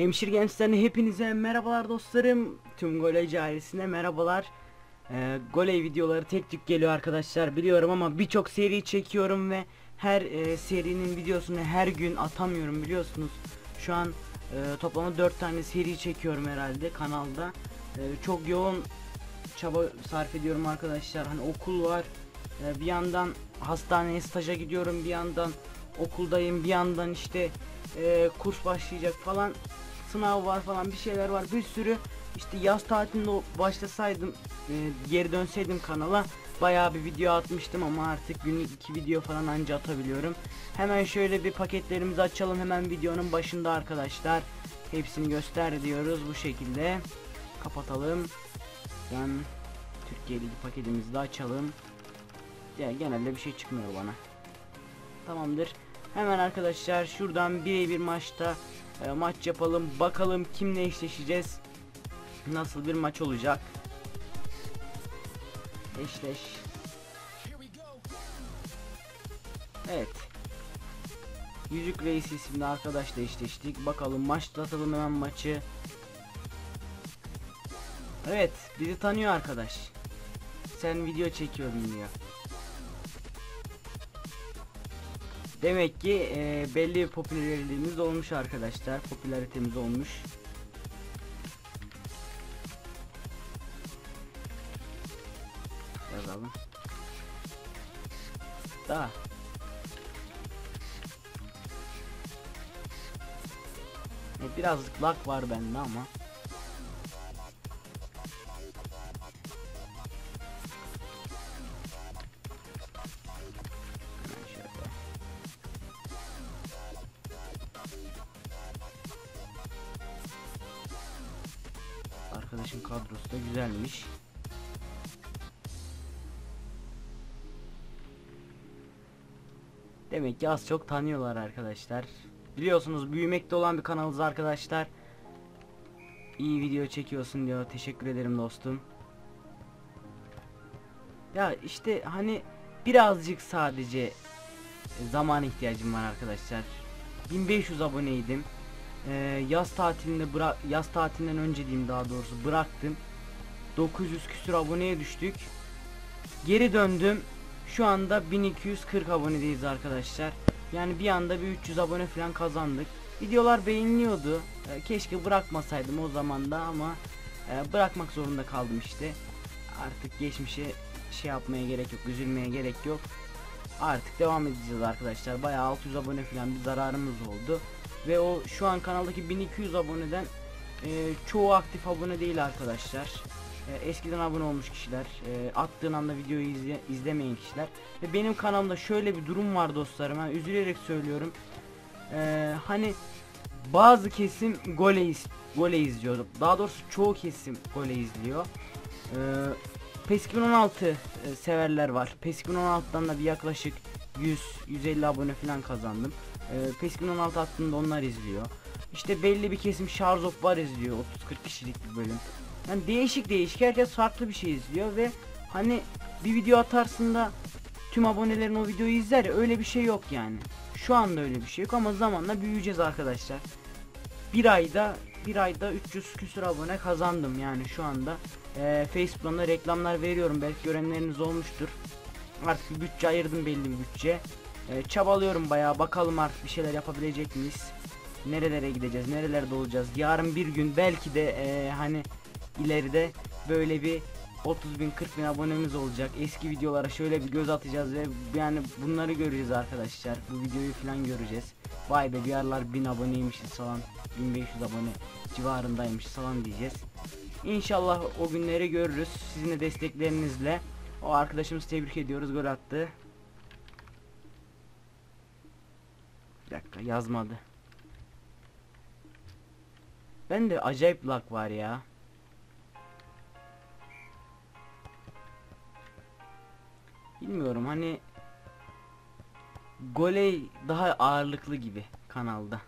Hemşir Gençler'ine hepinize merhabalar dostlarım. Tüm Goley ailesine merhabalar. Ee, Goley videoları tek tük geliyor arkadaşlar biliyorum ama birçok seri çekiyorum ve her e, serinin videosunu her gün atamıyorum biliyorsunuz. Şu an e, toplamda 4 tane seri çekiyorum herhalde kanalda. E, çok yoğun çaba sarf ediyorum arkadaşlar. Hani okul var. E, bir yandan hastaneye staja gidiyorum, bir yandan okuldayım, bir yandan işte e, kurs başlayacak falan sınav var falan bir şeyler var. Bir sürü işte yaz tatilinde başlasaydım e, geri dönseydim kanala bayağı bir video atmıştım ama artık günlük iki video falan anca atabiliyorum. Hemen şöyle bir paketlerimizi açalım. Hemen videonun başında arkadaşlar. Hepsini göster diyoruz. Bu şekilde kapatalım. Ben Türkiye Ligi paketimizi de açalım. Ya genelde bir şey çıkmıyor bana. Tamamdır. Hemen arkadaşlar şuradan birebir maçta e, maç yapalım. Bakalım kimle eşleşeceğiz. Nasıl bir maç olacak. Eşleş. Evet. Yüzük Reis isimli arkadaşla eşleştik. Bakalım başlatalım hemen maçı. Evet, bizi tanıyor arkadaş. Sen video çekiyorum diyor. Demek ki e, belli bir popülerliğimiz olmuş arkadaşlar. Popülaritemiz olmuş. Yazalım. Da. E, birazcık lag var bende ama. Arkadaşın kadrosu da güzelmiş. Demek ki az çok tanıyorlar arkadaşlar. Biliyorsunuz büyümekte olan bir kanalız arkadaşlar. İyi video çekiyorsun diyor. Teşekkür ederim dostum. Ya işte hani birazcık sadece zaman ihtiyacım var arkadaşlar. 1500 aboneydim. Ee, yaz tatilinde bırak yaz tatilinden önce diyeyim daha doğrusu bıraktım. 900 küsür aboneye düştük. Geri döndüm. Şu anda 1240 abonedeyiz arkadaşlar. Yani bir anda bir 300 abone falan kazandık. Videolar beğeniliyordu. Ee, keşke bırakmasaydım o zaman da ama e, bırakmak zorunda kaldım işte. Artık geçmişe şey yapmaya gerek yok, üzülmeye gerek yok. Artık devam edeceğiz arkadaşlar. Bayağı 600 abone falan bir zararımız oldu. Ve o şu an kanaldaki 1200 aboneden e, çoğu aktif abone değil arkadaşlar. E, eskiden abone olmuş kişiler, e, attığın anda videoyu izle, izlemeyen kişiler. Ve benim kanalımda şöyle bir durum var dostlarım. Ben üzülerek söylüyorum. E, hani bazı kesim gole, iz, gole izliyor. Daha doğrusu çoğu kesim gole izliyor. E, PES 2016 e, severler var. PES 2016'dan da bir yaklaşık 100-150 abone falan kazandım. E, PES 2016 hattında onlar izliyor. İşte belli bir kesim Sharzop var izliyor. 30-40 kişilik bir bölüm. Yani değişik değişik herkes farklı bir şey izliyor ve hani bir video atarsın da tüm abonelerin o videoyu izler ya öyle bir şey yok yani. Şu anda öyle bir şey yok ama zamanla büyüyeceğiz arkadaşlar. Bir ayda bir ayda 300 küsür abone kazandım yani şu anda. Ee, Facebook'tan da reklamlar veriyorum belki görenleriniz olmuştur. Artık bütçe ayırdım belli bir bütçe. Ee, çabalıyorum bayağı bakalım artık bir şeyler yapabilecek miyiz? Nerelere gideceğiz, nerelerde olacağız? Yarın bir gün belki de ee, hani ileride böyle bir 30 bin 40 bin abonemiz olacak. Eski videolara şöyle bir göz atacağız ve yani bunları göreceğiz arkadaşlar. Bu videoyu falan göreceğiz. Vay be bir aralar 1000 aboneymişiz falan. 1500 abone civarındaymış falan diyeceğiz. İnşallah o günleri görürüz. Sizin de desteklerinizle. O arkadaşımız tebrik ediyoruz. Gol attı. Bir dakika yazmadı. Ben de acayip lag var ya. Bilmiyorum hani Goley daha ağırlıklı gibi kanalda.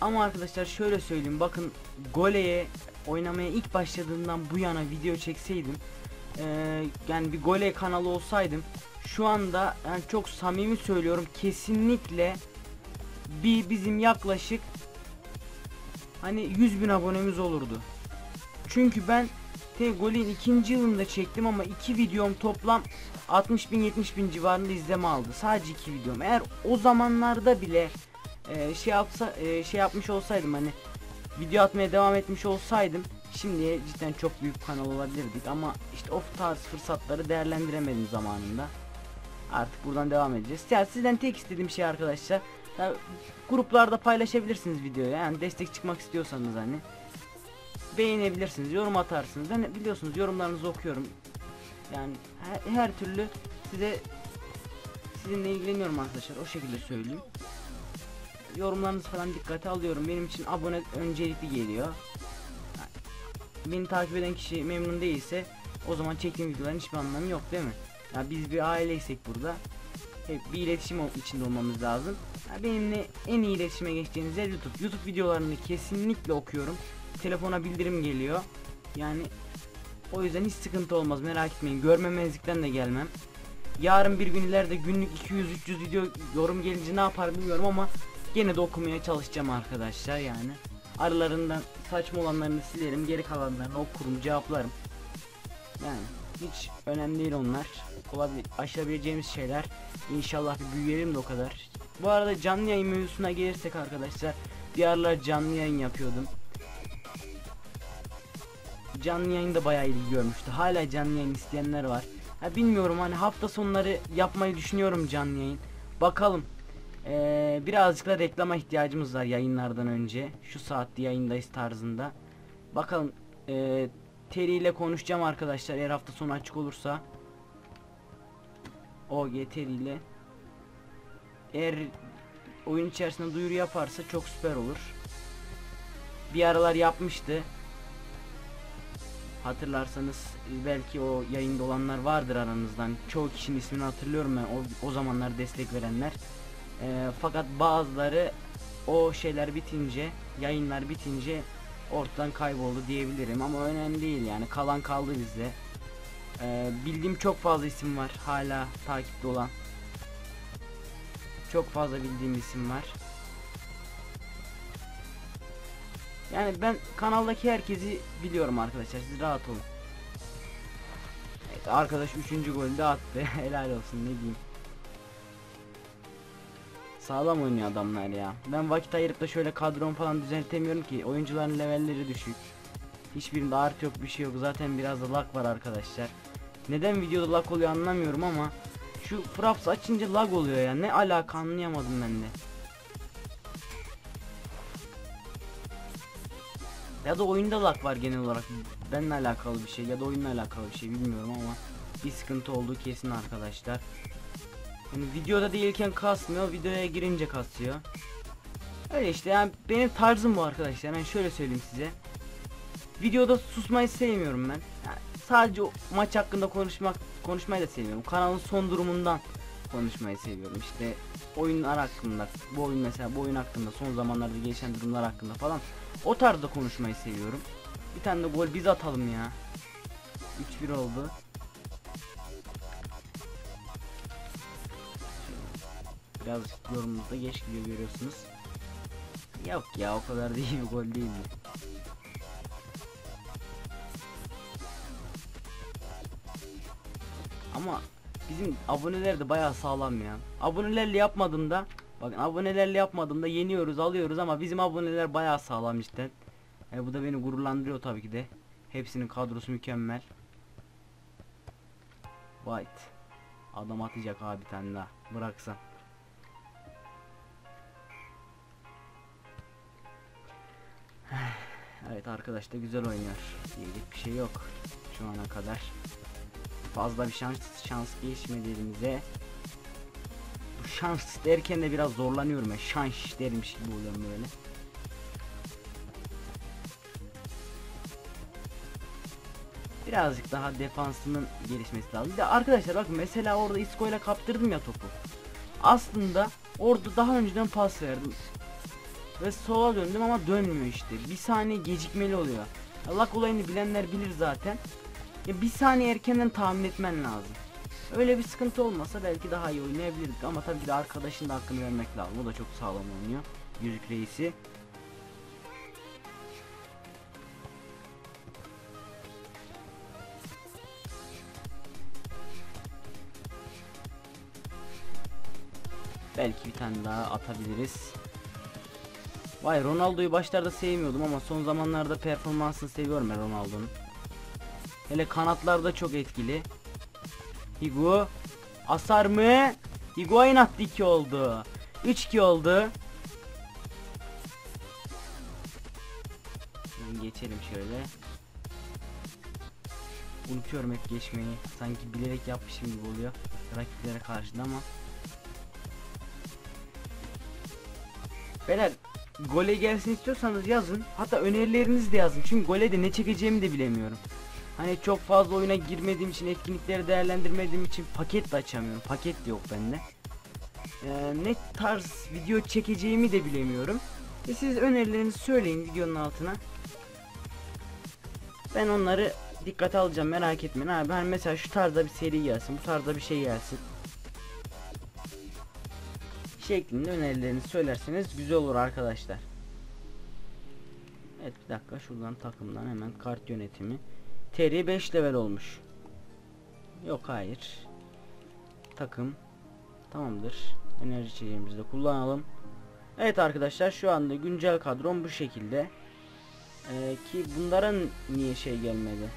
Ama arkadaşlar şöyle söyleyeyim bakın Goley'e oynamaya ilk başladığından bu yana video çekseydim eee, yani bir Goley kanalı olsaydım şu anda yani çok samimi söylüyorum kesinlikle bir bizim yaklaşık hani 100 bin abonemiz olurdu. Çünkü ben Tegol'in ikinci yılında çektim ama iki videom toplam 60 bin 70 bin civarında izleme aldı. Sadece iki videom. Eğer o zamanlarda bile e, şey yapsa e, şey yapmış olsaydım hani video atmaya devam etmiş olsaydım şimdiye cidden çok büyük kanal olabilirdik ama işte o tarz fırsatları değerlendiremedim zamanında. Artık buradan devam edeceğiz. Ya sizden tek istediğim şey arkadaşlar ya, gruplarda paylaşabilirsiniz videoyu. Yani destek çıkmak istiyorsanız hani beğenebilirsiniz yorum atarsınız. Ben biliyorsunuz yorumlarınızı okuyorum. Yani her, her türlü size sizinle ilgileniyorum arkadaşlar. O şekilde söyleyeyim. Yorumlarınızı falan dikkate alıyorum. Benim için abone öncelikli geliyor. Beni takip eden kişi memnun değilse o zaman çektiğim videoların hiçbir anlamı yok değil mi? Ya biz bir aileysek burada hep bir iletişim içinde olmamız lazım. Benimle en iyi iletişime geçeceğiniz yer YouTube. YouTube videolarını kesinlikle okuyorum. Telefona bildirim geliyor. Yani o yüzden hiç sıkıntı olmaz merak etmeyin. Görmemezlikten de gelmem. Yarın bir gün ileride günlük 200-300 video yorum gelince ne yapar bilmiyorum ama gene de okumaya çalışacağım arkadaşlar yani. Aralarından saçma olanlarını silerim, geri kalanlarını okurum, cevaplarım. Yani hiç önemli değil onlar. Olabil aşabileceğimiz şeyler. İnşallah bir büyüyelim de o kadar. Bu arada canlı yayın mevzusuna gelirsek arkadaşlar. Bir aralar canlı yayın yapıyordum. Canlı yayın da bayağı ilgi görmüştü. Hala canlı yayın isteyenler var. Ha bilmiyorum hani hafta sonları yapmayı düşünüyorum canlı yayın. Bakalım. Ee, birazcık da reklama ihtiyacımız var yayınlardan önce. Şu saatte yayındayız tarzında. Bakalım. Ee, Terry ile konuşacağım arkadaşlar eğer hafta sonu açık olursa. OG Terry ile. Eğer oyun içerisinde duyuru yaparsa çok süper olur. Bir aralar yapmıştı. Hatırlarsanız e, belki o yayında olanlar vardır aranızdan. Çoğu kişinin ismini hatırlıyorum ben o, o zamanlar destek verenler. Ee, fakat bazıları o şeyler bitince, yayınlar bitince ortadan kayboldu diyebilirim ama önemli değil yani kalan kaldı bizde. Ee, bildiğim çok fazla isim var hala takipte olan. Çok fazla bildiğim isim var. Yani ben kanaldaki herkesi biliyorum arkadaşlar siz rahat olun. Evet, arkadaş 3. golü de attı. Helal olsun ne diyeyim. Sağlam oynuyor adamlar ya. Ben vakit ayırıp da şöyle kadron falan düzeltemiyorum ki. Oyuncuların levelleri düşük. Hiçbirinde art yok bir şey yok. Zaten biraz da lag var arkadaşlar. Neden videoda lag oluyor anlamıyorum ama şu fraps açınca lag oluyor ya. Ne alaka anlayamadım ben de. Ya da oyunda lag var genel olarak. Benimle alakalı bir şey ya da oyunla alakalı bir şey bilmiyorum ama bir sıkıntı olduğu kesin arkadaşlar. Yani videoda değilken kasmıyor, videoya girince kasıyor. Öyle işte yani benim tarzım bu arkadaşlar. Ben şöyle söyleyeyim size. Videoda susmayı sevmiyorum ben. Sadece maç hakkında konuşmak konuşmayı da sevmiyorum. Kanalın son durumundan konuşmayı seviyorum. İşte oyunlar hakkında, bu oyun mesela bu oyun hakkında son zamanlarda gelişen durumlar hakkında falan o tarzda konuşmayı seviyorum. Bir tane de gol biz atalım ya. 3-1 oldu. Biraz yorumumuzda geç gidiyor görüyorsunuz. Yok ya o kadar değil gol değil mi? Ama bizim aboneler de bayağı sağlam ya. Abonelerle yapmadığımda bakın abonelerle yapmadığımda yeniyoruz alıyoruz ama bizim aboneler bayağı sağlam cidden. E, bu da beni gururlandırıyor tabii ki de. Hepsinin kadrosu mükemmel. White. Adam atacak abi bir tane daha. Bıraksan. Evet arkadaş da güzel oynuyor. Diyecek bir şey yok şu ana kadar. Fazla bir şans şans geçmedi elimize. Bu şans derken de biraz zorlanıyorum ya. Şans dermiş gibi oluyorum böyle. Birazcık daha defansının gelişmesi lazım. Bir de arkadaşlar bakın mesela orada Isco ile kaptırdım ya topu. Aslında orada daha önceden pas verdim. Ve sola döndüm ama dönmüyor işte. Bir saniye gecikmeli oluyor. Allah olayını bilenler bilir zaten. Ya bir saniye erkenden tahmin etmen lazım. Öyle bir sıkıntı olmasa belki daha iyi oynayabilirdik ama tabii ki de arkadaşın da hakkını vermek lazım. O da çok sağlam oynuyor. Yüzük reisi. Belki bir tane daha atabiliriz. Vay Ronaldo'yu başlarda sevmiyordum ama son zamanlarda performansını seviyorum ben Ronaldo'nun. Hele kanatlarda çok etkili. Higo asar mı? Higuain attı 2 oldu. 3-2 oldu. Şimdi Geçelim şöyle. Unutuyorum hep geçmeyi. Sanki bilerek yapmışım gibi oluyor. Rakiplere karşı ama. Beyler gole gelsin istiyorsanız yazın. Hatta önerilerinizi de yazın. Çünkü gole de ne çekeceğimi de bilemiyorum. Hani çok fazla oyuna girmediğim için etkinlikleri değerlendirmediğim için paket de açamıyorum. Paket de yok bende. Ee, ne tarz video çekeceğimi de bilemiyorum. E siz önerilerinizi söyleyin videonun altına. Ben onları dikkate alacağım merak etmeyin abi. Ben mesela şu tarzda bir seri gelsin, bu tarzda bir şey gelsin. Şeklinde önerilerinizi söylerseniz güzel olur arkadaşlar. Evet bir dakika şuradan takımdan hemen kart yönetimi. Terry 5 level olmuş. Yok hayır. Takım tamamdır. Enerji içeceğimizi de kullanalım. Evet arkadaşlar şu anda güncel kadrom bu şekilde. Ee, ki bunların niye şey gelmedi?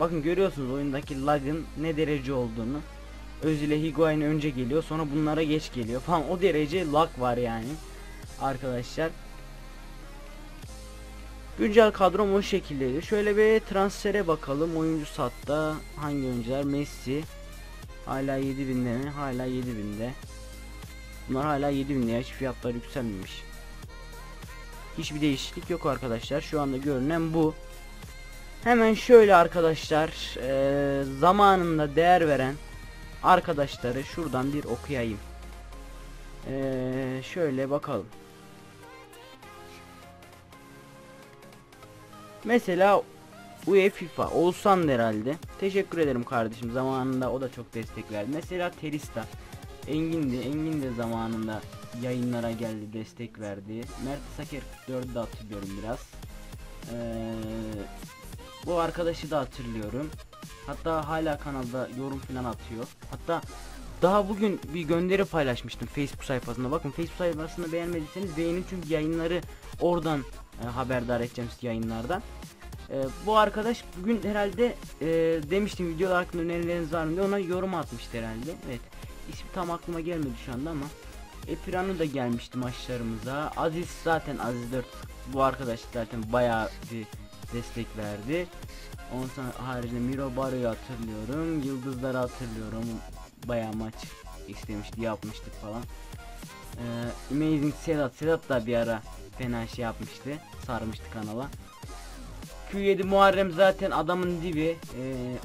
Bakın görüyorsunuz oyundaki lag'ın ne derece olduğunu. Özile Higuain önce geliyor sonra bunlara geç geliyor falan o derece lag var yani. Arkadaşlar. Güncel kadrom o şekildeydi. Şöyle bir transfere bakalım. Oyuncu satta hangi oyuncular? Messi. Hala 7000'de mi? Hala 7000'de. Bunlar hala 7000'de ya. Hiç fiyatlar yükselmemiş. Hiçbir değişiklik yok arkadaşlar. Şu anda görünen bu. Hemen şöyle arkadaşlar eee, zamanında değer veren arkadaşları şuradan bir okuyayım. Eee, şöyle bakalım. Mesela UEFA Oğuzhan herhalde. Teşekkür ederim kardeşim. Zamanında o da çok destek verdi. Mesela Terista. Engin de Engin de zamanında yayınlara geldi, destek verdi. Mert Saker 4'ü de hatırlıyorum biraz. Ee, bu arkadaşı da hatırlıyorum. Hatta hala kanalda yorum falan atıyor. Hatta daha bugün bir gönderi paylaşmıştım Facebook sayfasında. Bakın Facebook sayfasını beğenmediyseniz beğenin çünkü yayınları oradan e, haberdar edeceğim sizi yayınlardan. E, bu arkadaş bugün herhalde e, demiştim videolar hakkında önerileriniz var mı diye ona yorum atmıştı herhalde. Evet. İsmi tam aklıma gelmedi şu anda ama Epirano da gelmişti maçlarımıza. Aziz zaten Aziz 4 bu arkadaş zaten bayağı bir destek verdi. Sonra haricinde Miro Baro'yu hatırlıyorum. Yıldızları hatırlıyorum. Bayağı maç istemişti, yapmıştık falan. Ee, Amazing Sedat, Sedat da bir ara fena şey yapmıştı. Sarmıştı kanala. Q7 Muharrem zaten adamın dibi. Ee,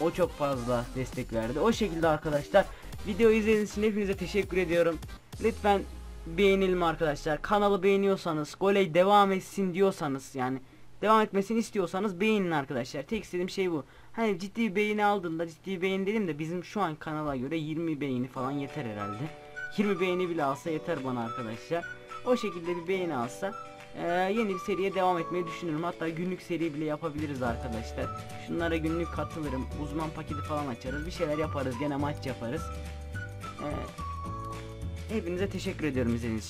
o çok fazla destek verdi. O şekilde arkadaşlar. Video izlediğiniz için hepinize teşekkür ediyorum. Lütfen beğenelim arkadaşlar. Kanalı beğeniyorsanız, goley devam etsin diyorsanız yani devam etmesini istiyorsanız beğenin arkadaşlar. Tek istediğim şey bu. Hani ciddi beğeni aldığımda ciddi beğeni dedim de bizim şu an kanala göre 20 beğeni falan yeter herhalde. 20 beğeni bile alsa yeter bana arkadaşlar. O şekilde bir beğeni alsa ee, yeni bir seriye devam etmeyi düşünüyorum. Hatta günlük seri bile yapabiliriz arkadaşlar. Şunlara günlük katılırım. Uzman paketi falan açarız. Bir şeyler yaparız. Gene maç yaparız. Ee, hepinize teşekkür ediyorum izlediğiniz için.